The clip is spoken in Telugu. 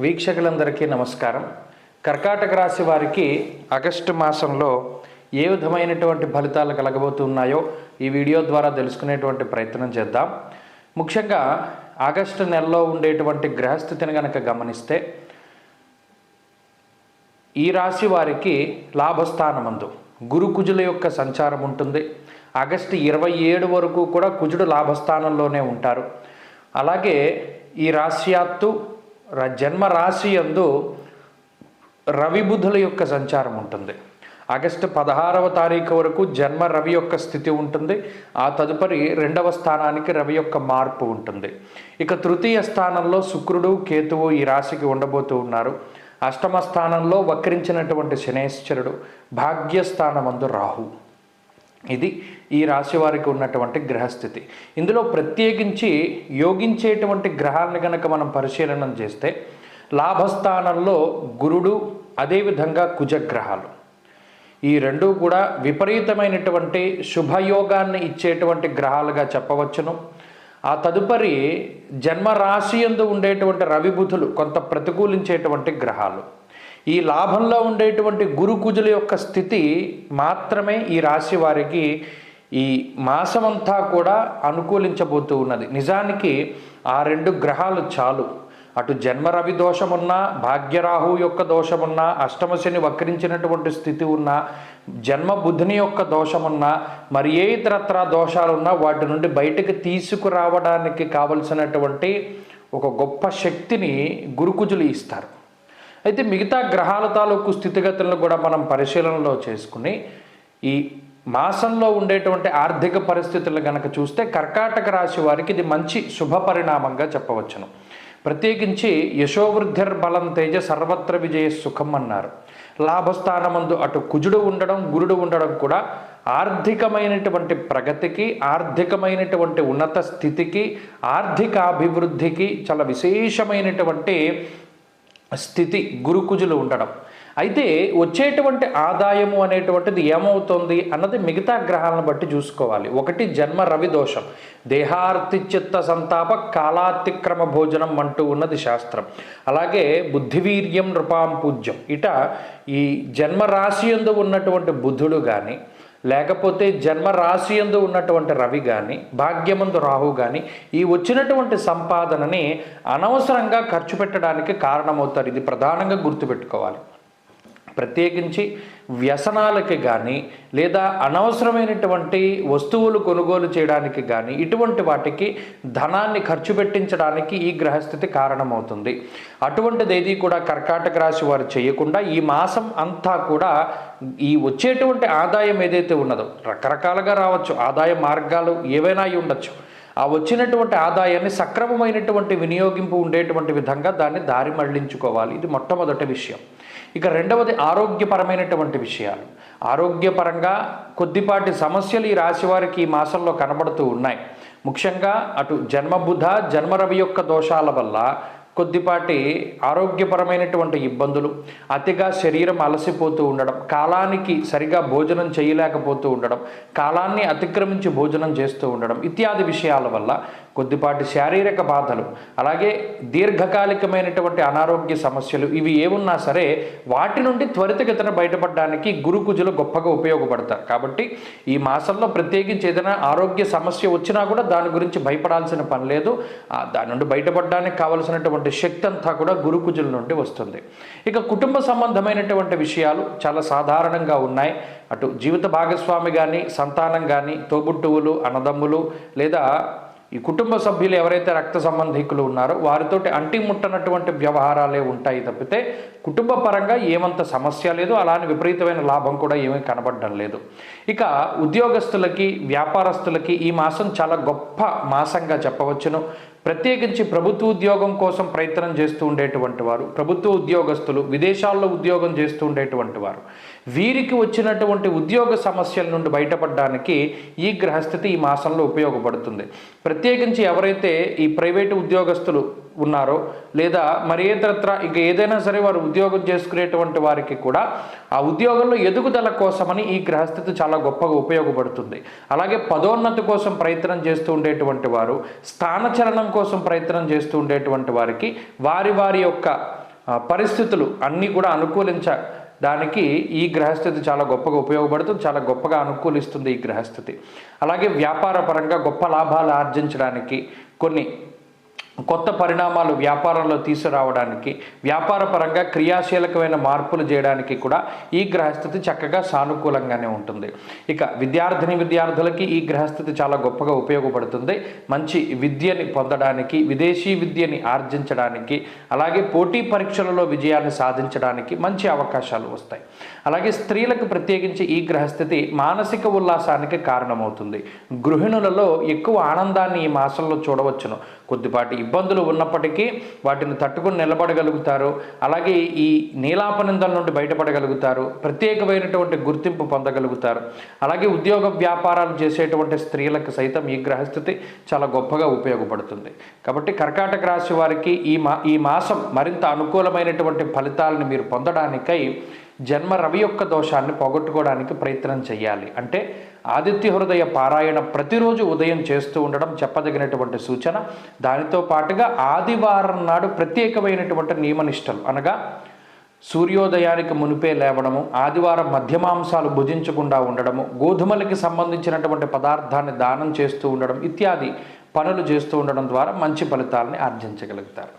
వీక్షకులందరికీ నమస్కారం. కర్కాటక రాశి వారికి ఆగస్టు మాసంలో ఏ విధమైనటువంటి ఫలితాలు కలగబోతున్నాయో ఈ వీడియో ద్వారా తెలుసుకునేటువంటి ప్రయత్నం చేద్దాం. ముఖ్యంగా ఆగస్టు నెలలో ఉండేటువంటి గ్రహస్థితిని కనుక గమనిస్తే ఈ రాశి వారికి లాభస్థానమందు. గురు కుజుల యొక్క సంచారం ఉంటుంది. ఆగస్టు ఇరవై ఏడు వరకు కూడా కుజుడు లాభస్థానంలోనే ఉంటారు. అలాగే ఈ రాశ్యాత్తు జన్మ రాశి యందు రవి బుధుల యొక్క సంచారం ఉంటుంది. ఆగస్టు పదహారవ తారీఖు వరకు జన్మ రవి యొక్క స్థితి ఉంటుంది. ఆ తదుపరి రెండవ స్థానానికి రవి యొక్క మార్పు ఉంటుంది. ఇక తృతీయ స్థానంలో శుక్రుడు కేతువు ఈ రాశికి ఉండబోతూ ఉన్నారు. అష్టమ స్థానంలో వక్రించినటువంటి శనేశ్వరుడు భాగ్యస్థానమందు రాహు. ఇది ఈ రాశి వారికి ఉన్నటువంటి గ్రహస్థితి. ఇందులో ప్రత్యేకించి యోగించేటువంటి గ్రహాలను కనుక మనం పరిశీలన చేస్తే లాభస్థానంలో గురుడు అదేవిధంగా కుజగ్రహాలు. ఈ రెండు కూడా విపరీతమైనటువంటి శుభయోగాన్ని ఇచ్చేటువంటి గ్రహాలుగా చెప్పవచ్చును. ఆ తదుపరి జన్మరాశి యందు ఉండేటువంటి రవిబుధులు కొంత ప్రతికూలించేటువంటి గ్రహాలు. ఈ లాభంలో ఉండేటువంటి గురుకుజుల యొక్క స్థితి మాత్రమే ఈ రాశి వారికి ఈ మాసమంతా కూడా అనుకూలించబోతూ ఉన్నది. నిజానికి ఆ రెండు గ్రహాలు చాలు. అటు జన్మ రవి దోషమున్నా భాగ్యరాహు యొక్క దోషమున్నా అష్టమశని వక్రించినటువంటి స్థితి ఉన్నా జన్మ బుధుని యొక్క దోషమున్నా మరి ఏ ఇతరత్ర దోషాలున్నా వాటి నుండి బయటకు తీసుకురావడానికి కావలసినటువంటి ఒక గొప్ప శక్తిని గురుకుజులు ఇస్తారు. అయితే మిగతా గ్రహాల తాలూకు స్థితిగతులను కూడా మనం పరిశీలనలో చేసుకుని ఈ మాసంలో ఉండేటువంటి ఆర్థిక పరిస్థితులు గనక చూస్తే కర్కాటక రాశి వారికి ఇది మంచి శుభ పరిణామంగా చెప్పవచ్చును. ప్రత్యేకించి యశోవృద్ధిర్ బలం తేజ సర్వత్ర విజయ సుఖం అన్నారు. లాభస్థానమందు అటు కుజుడు ఉండడం గురుడు ఉండడం కూడా ఆర్థికమైనటువంటి ప్రగతికి ఆర్థికమైనటువంటి ఉన్నత స్థితికి ఆర్థిక అభివృద్ధికి చాలా విశేషమైనటువంటి స్థితి గురుకుజులు ఉండడం. అయితే వచ్చేటువంటి ఆదాయము అనేటువంటిది ఏమవుతుంది అన్నది మిగతా గ్రహాలను బట్టి చూసుకోవాలి. ఒకటి జన్మ రవి దోషం. దేహార్తి చిత్త సంతాప కాలాతిక్రమ భోజనం అంటూ ఉన్నది శాస్త్రం. అలాగే బుద్ధివీర్యం నృపాం పూజ్యం ఇట ఈ జన్మ రాశి యందు ఉన్నటువంటి బుద్ధుడు కానీ లేకపోతే జన్మ రాశి యందు ఉన్నటువంటి రవి కానీ భాగ్యమందు రాహు కానీ ఈ వచ్చినటువంటి సంపాదనని అనవసరంగా ఖర్చు పెట్టడానికి కారణమవుతారు. ఇది ప్రధానంగా గుర్తుపెట్టుకోవాలి. ప్రత్యేకించి వ్యసనాలకి కానీ లేదా అనవసరమైనటువంటి వస్తువులు కొనుగోలు చేయడానికి కానీ ఇటువంటి వాటికి ధనాన్ని ఖర్చు పెట్టించడానికి ఈ గ్రహస్థితి కారణమవుతుంది. అటువంటిది ఏది కూడా కర్కాటక రాశి వారు చేయకుండా ఈ మాసం అంతా కూడా ఈ వచ్చేటువంటి ఆదాయం ఏదైతే ఉన్నదో రకరకాలుగా రావచ్చు. ఆదాయ మార్గాలు ఏవైనా అయి ఉండొచ్చు. ఆ వచ్చినటువంటి ఆదాయాన్ని సక్రమమైనటువంటి వినియోగింపు ఉండేటువంటి విధంగా దాన్ని దారి మళ్ళించుకోవాలి. ఇది మొట్టమొదటి విషయం. ఇక రెండవది ఆరోగ్యపరమైనటువంటి విషయాలు. ఆరోగ్యపరంగా కొద్దిపాటి సమస్యలు ఈ రాశివారికి ఈ మాసంలో కనబడుతూ ఉన్నాయి. ముఖ్యంగా అటు జన్మబుధ జన్మరవి యొక్క దోషాల వల్ల కొద్దిపాటి ఆరోగ్యపరమైనటువంటి ఇబ్బందులు అతిగా శరీరం అలసిపోతూ ఉండడం కాలానికి సరిగా భోజనం చేయలేకపోతూ ఉండడం కాలాన్ని అతిక్రమించి భోజనం చేస్తూ ఉండడం ఇత్యాది విషయాల వల్ల కొద్దిపాటి శారీరక బాధలు అలాగే దీర్ఘకాలికమైనటువంటి అనారోగ్య సమస్యలు ఇవి ఏమున్నా సరే వాటి నుండి త్వరితగతిన బయటపడడానికి గురుకుజులు గొప్పగా ఉపయోగపడతారు. కాబట్టి ఈ మాసంలో ప్రత్యేకించి ఏదైనా ఆరోగ్య సమస్య వచ్చినా కూడా దాని గురించి భయపడాల్సిన పని లేదు. దాని నుండి బయటపడడానికి కావలసినటువంటి శక్తి అంతా కూడా గురుకుజుల నుండి వస్తుంది. ఇక కుటుంబ సంబంధమైనటువంటి విషయాలు చాలా సాధారణంగా ఉన్నాయి. అటు జీవిత భాగస్వామి కానీ సంతానం కానీ తోబుట్టువులు అన్నదమ్ములు లేదా ఈ కుటుంబ సభ్యులు ఎవరైతే రక్త సంబంధికులు ఉన్నారో వారితోటి అంటి ముట్టనటువంటి వ్యవహారాలే ఉంటాయి తప్పితే కుటుంబ పరంగా ఏమంత సమస్య లేదు. అలానే విపరీతమైన లాభం కూడా ఏమీ కనబడడం లేదు. ఇక ఉద్యోగస్తులకి వ్యాపారస్తులకి ఈ మాసం చాలా గొప్ప మాసంగా చెప్పవచ్చును. ప్రత్యేకించి ప్రభుత్వ ఉద్యోగం కోసం ప్రయత్నం చేస్తూ ఉండేటువంటి వారు ప్రభుత్వ ఉద్యోగస్తులు విదేశాల్లో ఉద్యోగం చేస్తూ ఉండేటువంటి వారు వీరికి వచ్చినటువంటి ఉద్యోగ సమస్యల నుండి బయటపడడానికి ఈ గ్రహస్థితి ఈ మాసంలో ఉపయోగపడుతుంది. ప్రత్యేకించి ఎవరైతే ఈ ప్రైవేటు ఉద్యోగస్తులు ఉన్నారో లేదా మరి ఏతరత్ర ఇక ఏదైనా సరే వారు ఉద్యోగం చేసుకునేటువంటి వారికి కూడా ఆ ఉద్యోగంలో ఎదుగుదల కోసమని ఈ గ్రహస్థితి చాలా గొప్పగా ఉపయోగపడుతుంది. అలాగే పదోన్నతి కోసం ప్రయత్నం చేస్తూ ఉండేటువంటి వారు స్థానచలనం కోసం ప్రయత్నం చేస్తూ ఉండేటువంటి వారికి వారి వారి యొక్క పరిస్థితులు అన్నీ కూడా అనుకూలించ దానికి ఈ గ్రహస్థితి చాలా గొప్పగా ఉపయోగపడుతుంది చాలా గొప్పగా అనుకూలిస్తుంది ఈ గ్రహస్థితి అలాగే వ్యాపార పరంగా గొప్ప లాభాలు ఆర్జించడానికి కొన్ని కొత్త పరిణామాలు వ్యాపారంలో తీసుకురావడానికి వ్యాపారపరంగా క్రియాశీలకమైన మార్పులు చేయడానికి కూడా ఈ గ్రహస్థితి చక్కగా సానుకూలంగానే ఉంటుంది. ఇక విద్యార్థిని విద్యార్థులకి ఈ గ్రహస్థితి చాలా గొప్పగా ఉపయోగపడుతుంది. మంచి విద్యని పొందడానికి విదేశీ విద్యని ఆర్జించడానికి అలాగే పోటీ పరీక్షలలో విజయాన్ని సాధించడానికి మంచి అవకాశాలు వస్తాయి. అలాగే స్త్రీలకు ప్రత్యేకించి ఈ గ్రహస్థితి మానసిక ఉల్లాసానికి కారణమవుతుంది. గృహిణులలో ఎక్కువ ఆనందాన్ని ఈ మాసంలో చూడవచ్చును. కొద్దిపాటి ఇబ్బందులు ఉన్నప్పటికీ వాటిని తట్టుకుని నిలబడగలుగుతారు. అలాగే ఈ నీలాపనిందల నుండి బయటపడగలుగుతారు. ప్రత్యేకమైనటువంటి గుర్తింపు పొందగలుగుతారు. అలాగే ఉద్యోగ వ్యాపారాలు చేసేటువంటి స్త్రీలకు సైతం ఈ గ్రహస్థితి చాలా గొప్పగా ఉపయోగపడుతుంది. కాబట్టి కర్కాటక రాశి వారికి ఈ మా ఈ మాసం మరింత అనుకూలమైనటువంటి ఫలితాలను మీరు పొందడానికై జన్మ రవి యొక్క దోషాన్ని పోగొట్టుకోవడానికి ప్రయత్నం చేయాలి. అంటే ఆదిత్య హృదయ పారాయణ ప్రతిరోజు ఉదయం చేస్తూ ఉండడం చెప్పదగినటువంటి సూచన. దానితో పాటుగా ఆదివారం నాడు ప్రత్యేకమైనటువంటి నియమనిష్టలు అనగా సూర్యోదయానికి మునిపే లేవడము ఆదివారం మధ్యమాంసాలు భుజించకుండా ఉండడము గోధుమలకి సంబంధించినటువంటి పదార్థాన్ని దానం చేస్తూ ఉండడం ఇత్యాది పనులు చేస్తూ ఉండడం ద్వారా మంచి ఫలితాలని ఆర్జించగలుగుతారు.